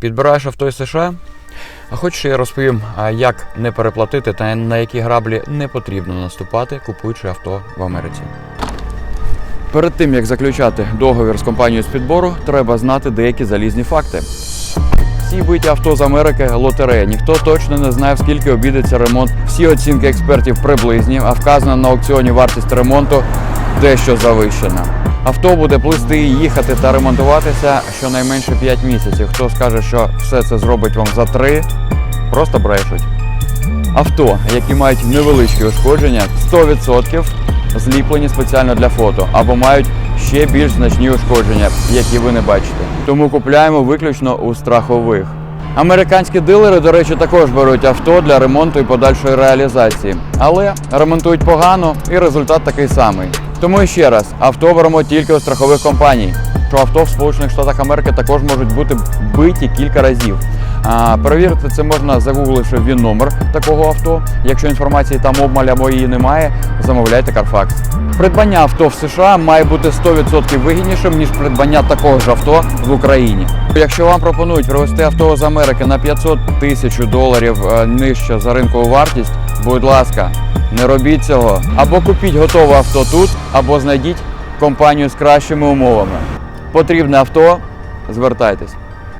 Підбираєш авто із США? А хочеш я розповім, як не переплатити та на які граблі не потрібно наступати, купуючи авто в Америці. Перед тим як заключати договір з компанією з підбору, треба знати деякі залізні факти. Всі биті авто з Америки лотерея. Ніхто точно не знає, скільки обійдеться ремонт. Всі оцінки експертів приблизні, а вказана на аукціоні вартість ремонту дещо завищена. Авто буде плисти, їхати та ремонтуватися щонайменше 5 місяців. Хто скаже, що все це зробить вам за 3, просто брешуть. Авто, які мають невеличкі ушкодження, 100% зліплені спеціально для фото або мають ще більш значні ушкодження, які ви не бачите. Тому купляємо виключно у страхових. Американські дилери, до речі, також беруть авто для ремонту і подальшої реалізації, але ремонтують погано і результат такий самий. Тому ще раз, авто беремо тільки у страхових компаній. Що авто в Сполучених Штатах Америки також можуть бути биті кілька разів. А, перевірити це можна загугливши він номер такого авто. Якщо інформації там обмаль або її немає, замовляйте Carfax. Придбання авто в США має бути 100% вигіднішим, ніж придбання такого ж авто в Україні. Якщо вам пропонують привезти авто з Америки на 500 тисяч доларів е, нижче за ринкову вартість, будь ласка, не робіть цього. Або купіть готове авто тут, або знайдіть компанію з кращими умовами. Потрібне авто, звертайтесь.